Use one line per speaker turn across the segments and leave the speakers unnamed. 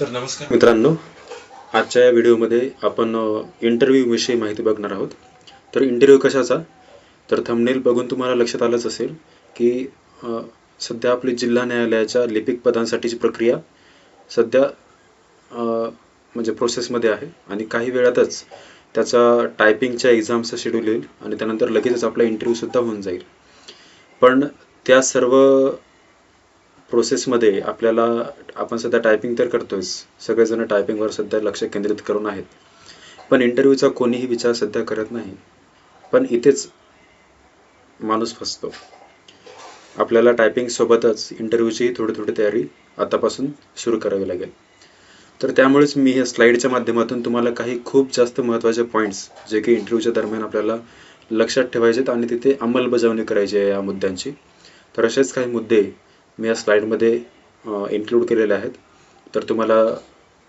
तर नमस्कार.
मित्रांनो आजच्या या व्हिडिओमध्ये आपण इंटरव्ह्यूविषयी माहिती बघणार आहोत. तर इंटरव्ह्यू कशाचा? तर थंबनेल बघून तुम्हाला लक्षात आलंच असेल की सध्या आपली जिल्हा न्यायालयाच्या लिपिक पदांसाठीची प्रक्रिया सध्या म्हणजे प्रोसेसमध्ये आहे आणि काही वेळातच त्याचा टायपिंगच्या एक्झामचं शेड्यूल येईल आणि त्यानंतर लगेचच आपला इंटरव्ह्यूसुद्धा होऊन जाईल. पण त्या सर्व प्रोसेसमध्ये आपल्याला आपण सध्या टायपिंग तर करतोच सगळेजण टायपिंगवर सध्या लक्ष केंद्रित करून आहेत. पण इंटरव्ह्यूचा कोणीही विचार सध्या करत नाही. पण इथेच माणूस फसतो. आपल्याला टायपिंग सोबतच इंटरव्ह्यूची थोडी थोडी तयारी आतापासून सुरू करावी लागेल. तर त्यामुळेच मी या स्लाईडच्या माध्यमातून तुम्हाला काही खूप जास्त महत्त्वाचे पॉईंट्स जे की इंटरव्ह्यूच्या दरम्यान आपल्याला लक्षात ठेवायचेत आणि तिथे अंमलबजावणी करायची आहे या मुद्द्यांची. तर असेच काही मुद्दे मी या स्लाईडमध्ये इन्क्लूड केलेले आहेत. तर तुम्हाला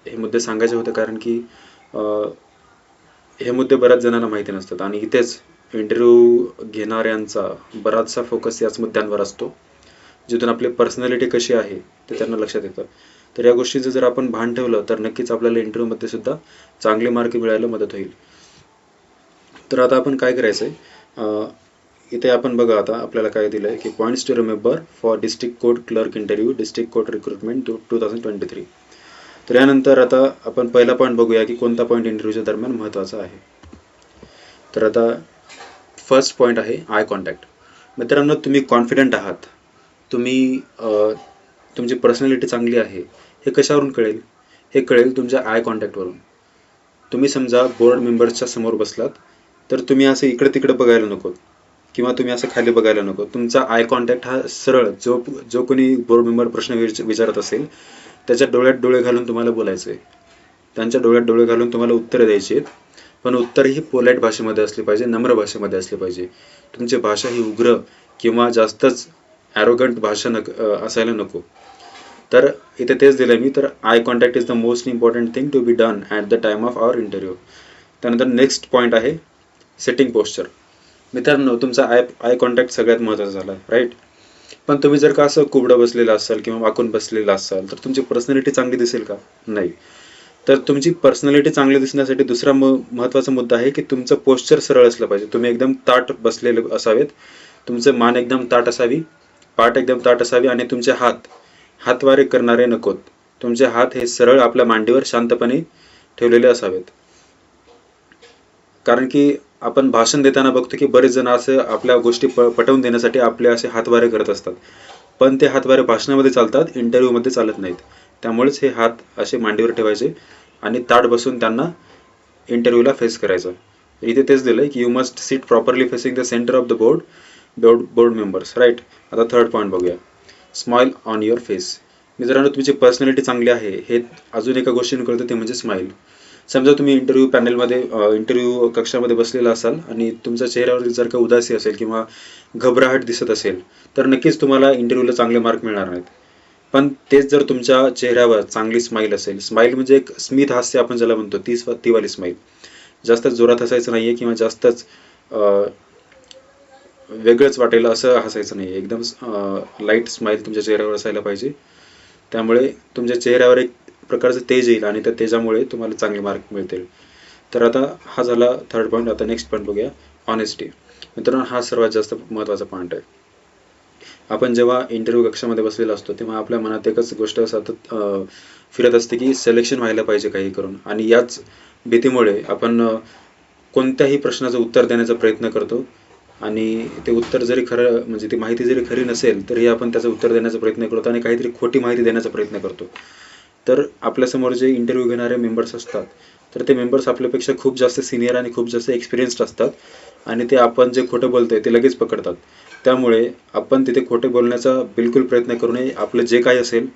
हे मुद्दे सांगायचे होते कारण की हे मुद्दे बऱ्याच जणांना माहिती नसतात. आणि इथेच इंटरव्ह्यू घेणाऱ्यांचा बराचसा फोकस याच मुद्द्यांवर असतो जिथून आपली पर्सनॅलिटी कशी आहे ते त्यांना लक्षात येतं. तर या गोष्टीचं जर आपण भान ठेवलं तर नक्कीच आपल्याला इंटरव्ह्यूमध्ये सुद्धा चांगले मार्क मिळायला मदत होईल. तर आता आपण काय करायचं आहे इथे आपण बघा आता आपल्याला काय दिलं आहे की points to remember for district court clerk interview district court recruitment two two thousand twenty three तर यानंतर आता आपण पहिला पॉईंट बघूया की कोणता पॉईंट इंटरव्ह्यूच्या दरम्यान महत्त्वाचा आहे. तर आता फर्स्ट पॉईंट आहे आय कॉन्टॅक्ट मित्रांनो तुम्ही कॉन्फिडंट आहात. तुम्ही तुमची पर्सनॅलिटी चांगली आहे. हे कशावरून कळेल? हे कळेल तुमच्या आय कॉन्टॅक्टवरून तुम्ही समजा बोर्ड मेंबर्सच्या समोर बसलात तर तुम्ही असं इकडे तिकडे बघायला नको. किंवा तुम्ही असं खाली बघायला नको. तुमचा आय कॉन्टॅक्ट हा सरळ जो जो कोणी बोर्ड मेंबर प्रश्न विच- विचारत असेल त्याच्या डोळ्यात डोळे घालून तुम्हाला बोलायचं आहे त्यांच्या डोळ्यात डोळे घालून तुम्हाला उत्तरं द्यायची आहेत. पण उत्तर ही पोलाईट भाषेमध्ये असली पाहिजे नम्र भाषेमध्ये असली पाहिजे. तुमची भाषा ही उग्र किंवा जास्तच ॲरोगंट भाषा नक असायला नको. तर इथे तेच दिलं मी तर eye contact is the most important thing to be done at the time of our interview त्यानंतर नेक्स्ट पॉईंट आहे सेटिंग पोस्चर मित्रांनो तुमचा आय आय कॉन्टॅक्ट सगळ्यात महत्त्वाचा झाला राईट पण तुम्ही जर का असं कुबडं बसलेलं असाल किंवा वाकून बसलेलं असाल तर तुमची पर्सनॅलिटी चांगली दिसेल का? नाही. तर तुमची पर्सनॅलिटी चांगली दिसण्यासाठी दुसरा म महत्त्वाचा मुद्दा आहे की तुमचं पोस्चर सरळ असलं पाहिजे. तुम्ही एकदम ताट बसलेले असावेत. तुमचं मान एकदम ताट असावी पाठ एकदम ताट असावी आणि तुमचे हात हातवारे करणारे नकोत. तुमचे हात हे सरळ आपल्या मांडीवर शांतपणे ठेवलेले असावेत. कारण की आपण भाषण देताना बघतो की बरेच जण असं आपल्या गोष्टी प पटवून देण्यासाठी आपले असे हातवारे करत असतात. पण ते हातवारे भाषणामध्ये चालतात इंटरव्ह्यूमध्ये चालत नाहीत. त्यामुळेच हे हात असे मांडीवर ठेवायचे आणि ताट बसून त्यांना इंटरव्ह्यूला फेस करायचं. इथे तेच दिलं की you must seat properly facing the centre of the board board board members right आता थर्ड पॉईंट बघूया. स्माईल ऑन युअर फेस मित्रांनो तुमची पर्सनॅलिटी चांगली आहे. हे अजून एका गोष्टीने कळतं ते म्हणजे स्माईल समजा तुम्ही इंटरव्ह्यू पॅनलमध्ये इंटरव्ह्यू कक्षामध्ये बसलेला असाल आणि तुमच्या चेहऱ्यावर जर का उदासी असेल किंवा घबराहट दिसत असेल तर नक्कीच तुम्हाला इंटरव्ह्यूला चांगले मार्क मिळणार नाहीत. पण तेच जर तुमच्या चेहऱ्यावर चांगली स्माईल असेल स्माईल म्हणजे एक स्मित हास्य आपण ज्याला म्हणतो ती तीवाली स्माईल जास्त जोरात हसायचं नाही आहे किंवा जास्तच वेगळंच वाटेल असं हसायचं नाही एकदम लाइट स्माईल तुमच्या चेहऱ्यावर असायला पाहिजे. त्यामुळे तुमच्या चेहऱ्यावर एक प्रकारचं तेज येईल आणि त्या तेजामुळे तुम्हाला चांगले मार्क मिळतील. तर आता हा झाला थर्ड पॉईंट आता नेक्स्ट पॉईंट बघूया. ऑनेस्टी मित्रांनो हा सर्वात जास्त महत्त्वाचा पॉईंट आहे. आपण जेव्हा इंटरव्ह्यू कक्षामध्ये बसलेला असतो तेव्हा आपल्या मनात एकच गोष्ट सतत फिरत असते की सिलेक्शन व्हायला पाहिजे काही करून. आणि याच भीतीमुळे आपण कोणत्याही प्रश्नाचं उत्तर देण्याचा प्रयत्न करतो. आणि ते उत्तर जरी खरं म्हणजे ती माहिती जरी खरी नसेल तरी आपण त्याचं उत्तर देण्याचा प्रयत्न करतो आणि काहीतरी खोटी माहिती देण्याचा प्रयत्न करतो. तर आपल्यासमोर जे इंटरव्ह्यू घेणारे मेंबर्स असतात तर ते मेंबर्स आपल्यापेक्षा खूप जास्त सिनियर आणि खूप जास्त एक्सपिरियन्स्ड असतात आणि ते आपण जे खोटं बोलतोय ते लगेच पकडतात. त्यामुळे आपण तिथे खोटे बोलण्याचा बिलकुल प्रयत्न करू नये. आपलं जे काही असेल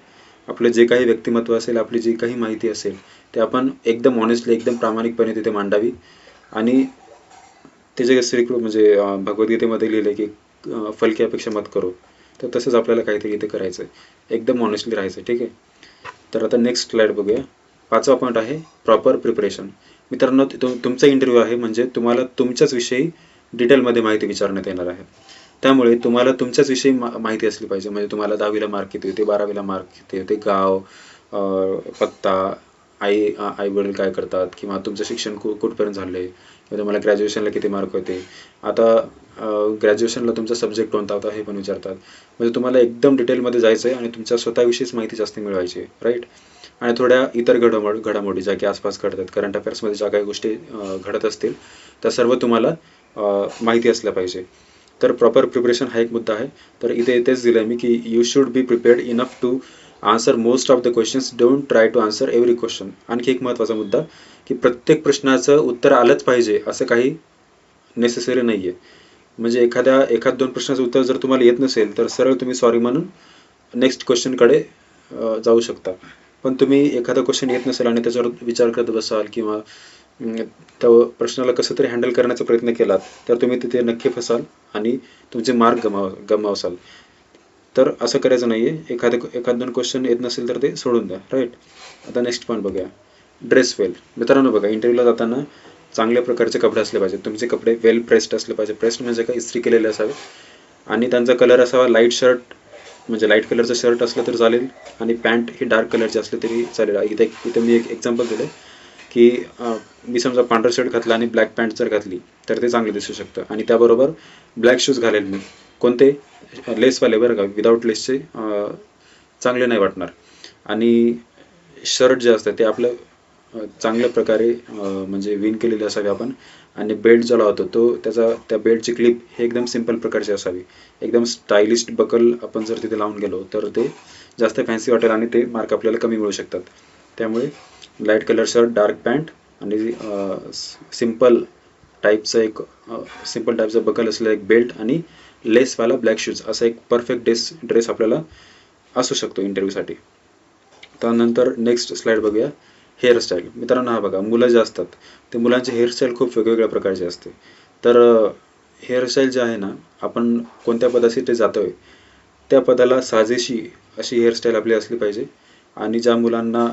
आपलं जे काही व्यक्तिमत्व असेल आपली जी काही माहिती असेल ते आपण एकदम ऑनेस्टली एकदम प्रामाणिकपणे तिथे मांडावी. आणि ते जे श्रीकृ म्हणजे भगवद्गीतेमध्ये लिहिलं की फलकी अपेक्षा मत करो. तर तसंच आपल्याला काहीतरी इथे करायचं आहे एकदम ऑनेस्टली राहायचं ठीक आहे? तर आता नेक्स्ट स्लाईड बघूया. पाचवा पॉईंट आहे प्रॉपर प्रिपरेशन मित्रांनो तुमचा इंटरव्ह्यू आहे म्हणजे तुम्हाला तुमच्याच विषयी डिटेलमध्ये माहिती विचारण्यात येणार आहे. त्यामुळे तुम्हाला तुमच्याच विषयी मा- माहिती असली पाहिजे. म्हणजे तुम्हाला दहावीला मार्क किती होते बारावीला मार्क किती होते गाव पत्ता आई आई वडील काय करतात किंवा तुमचं शिक्षण कु कुठपर्यंत झालं आहे किंवा तुम्हाला ग्रॅज्युएशनला किती मार्क होते? आता ग्रॅज्युएशनला तुमचा सब्जेक्ट कोणता होता हे पण विचारतात. म्हणजे तुम्हाला एकदम डिटेलमध्ये जायचं आहे आणि तुमच्या स्वतःविषयीच माहिती जास्त मिळवायची आहे राईट आणि थोड्या इतर घडामोड घडामोडी ज्या की आसपास घडतात करंट अफेअर्समध्ये ज्या काही गोष्टी घडत असतील त्या सर्व तुम्हाला माहिती असल्या पाहिजे. तर प्रॉपर प्रिपरेशन हा एक मुद्दा आहे. तर इथे तेच दिलं आहे मी की you should be prepared enough to answer most of the questions don't try to answer every question आणखी एक महत्त्वाचा मुद्दा की प्रत्येक प्रश्नाचं उत्तर आलंच पाहिजे असं काही नेसेसरी नाही आहे म्हणजे एखाद्या एखाद दोन प्रश्नाचं उत्तर जर तुम्हाला येत नसेल तर सरळ तुम्ही सॉरी म्हणून नेक्स्ट क्वेश्चनकडे जाऊ शकता. पण तुम्ही एखादा क्वेश्चन येत नसेल आणि त्याच्यावर विचार करत बसाल किंवा त्या प्रश्नाला कसं तरी हँडल करण्याचा प्रयत्न केलात तर तुम्ही तिथे नक्की फसाल आणि तुमचे मार्क गमाव गमावसाल. तर असं करायचं नाही आहे एखादे एखाद दोन क्वेश्चन येत नसेल तर ते सोडून द्या. राईट आता नेक्स्ट पॉईंट बघूया. ड्रेस वेल मित्रांनो बघा इंटरव्ह्यूला जाताना चांगल्या प्रकारचे कपडे असले पाहिजेत. तुमचे कपडे वेल प्रेस्ड असले पाहिजे प्रेस्ड म्हणजे काय इस्त्री केलेले असावे. आणि त्यांचा कलर असावा लाइट शर्ट म्हणजे लाइट कलरचं शर्ट असलं तर चालेल. आणि पॅन्ट ही डार्क कलरची असली तरी चालेल. इथे इथे मी एक एक्झाम्पल दिलं की मी समजा पांढरा शर्ट घातला आणि ब्लॅक पॅन्ट जर घातली तर ते चांगलं दिसू शकतं. आणि त्याबरोबर ब्लॅक शूज घालेल मी. कोणते? लेसवाले बरं का विदाऊट लेसचे चांगले नाही वाटणार. आणि शर्ट जे असतं ते आपलं चांगल्या प्रकारे म्हणजे विन केलेले असावे आपण. आणि बेल्ट जो लावतो तो त्याचा त्या बेल्टची क्लिप हे एकदम सिंपल प्रकारची असावी. एकदम स्टायलिश बकल आपण जर तिथे लावून गेलो तर ते जास्त फॅन्सी वाटेल आणि ते मार्क आपल्याला कमी मिळू शकतात. त्यामुळे light colour shirt dark pant आणि सिंपल टाईपचं एक सिंपल टाईपचं बकल असलेलं एक बेल्ट आणि लेसवाला ब्लॅक शूज असा एक परफेक्ट ड्रेस ड्रेस आपल्याला असू शकतो इंटरव्ह्यूसाठी त्यानंतर नेक्स्ट स्लाइड बघूया. हेअरस्टाईल मित्रांनो हा बघा मुलं जे असतात ते मुलांचे हेअरस्टाईल खूप वेगवेगळ्या प्रकारचे असते. तर हेअरस्टाईल जे आहे ना आपण कोणत्या पदासाठी जातो आहे त्या पदाला साजेशी अशी हेअरस्टाईल आपली असली पाहिजे. आणि ज्या मुलांना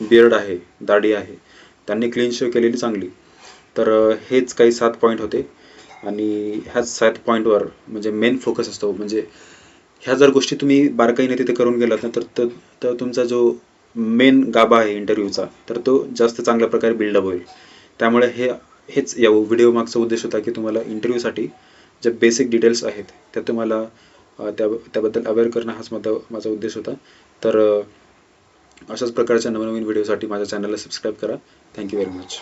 बियर्ड आहे दाढी आहे त्यांनी क्लीन शेव केलेली चांगली. तर हेच काही सात पॉईंट होते. आणि ह्याच सात पॉईंटवर म्हणजे मेन फोकस असतो. म्हणजे ह्या जर गोष्टी तुम्ही बारकाईने तिथे करून गेलात ना तर तर- तर तुमचा जो मेन गाभा आहे इंटरव्ह्यूचा तर तो जास्त चांगल्या प्रकारे बिल्डअप होईल. त्यामुळे हे हेच या व्हिडिओ मागचा उद्देश होता की तुम्हाला इंटरव्ह्यूसाठी जे बेसिक डिटेल्स आहेत त्या तुम्हाला त्या त्याबद्दल अवेअर करणं हाच माझा माझा उद्देश होता. तर अशाच प्रकारच्या नवनवीन व्हिडिओसाठी माझ्या चॅनलला सबस्क्राईब करा. Thank you very much